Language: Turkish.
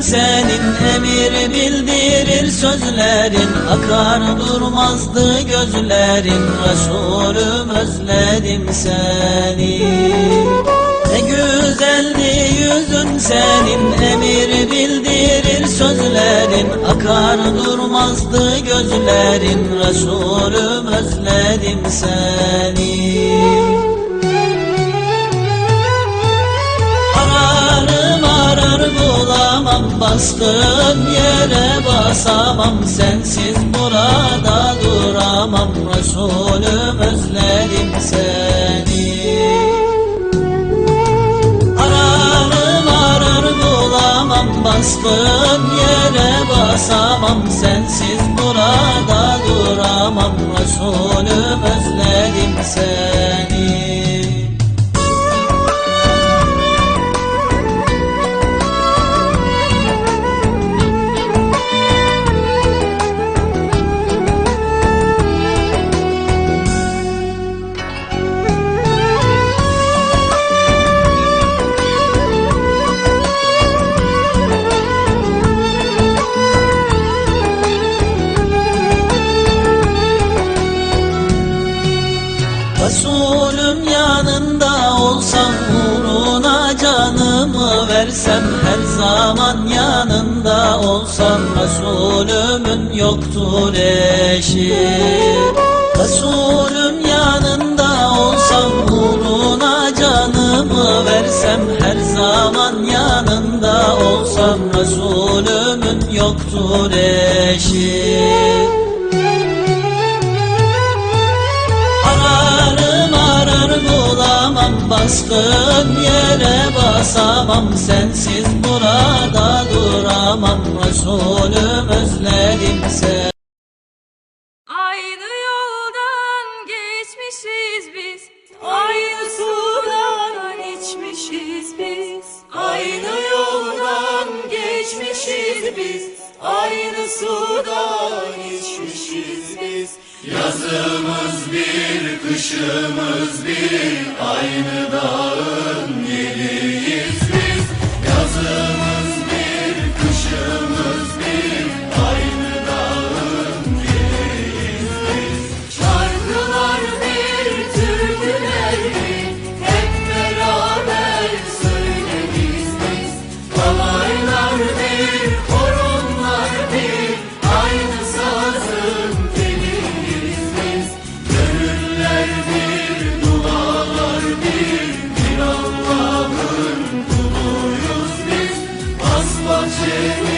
senin emir bildirir sözlerin Akar durmazdı gözlerin Resulüm özledim seni. Ne güzeldi yüzün senin emir bildirir sözlerin Akar durmazdı gözlerin Resulüm özledim seni bastığın yere basamam Sensiz burada duramam. Resulüm özledim seni. Ararım arar bulamam bastığın yere basamam. Sensiz burada duramam. Resulüm özledim seni Resulüm yanında olsam uğruna canımı versem Her zaman yanında olsam Resulümün yoktur eşi. Resulüm yanında olsam uğruna canımı versem Her zaman yanında olsam Resulümün yoktur eşi bastığın yere basamam Sensiz burada duramam Resulüm özledim seni Aynı yoldan geçmişiz biz. Aynı sudan içmişiz biz. Aynı yoldan geçmişiz biz. Aynı sudan içmişiz biz. Yazımız bir, kışımız bir, aynı dağın yeliyiz singing.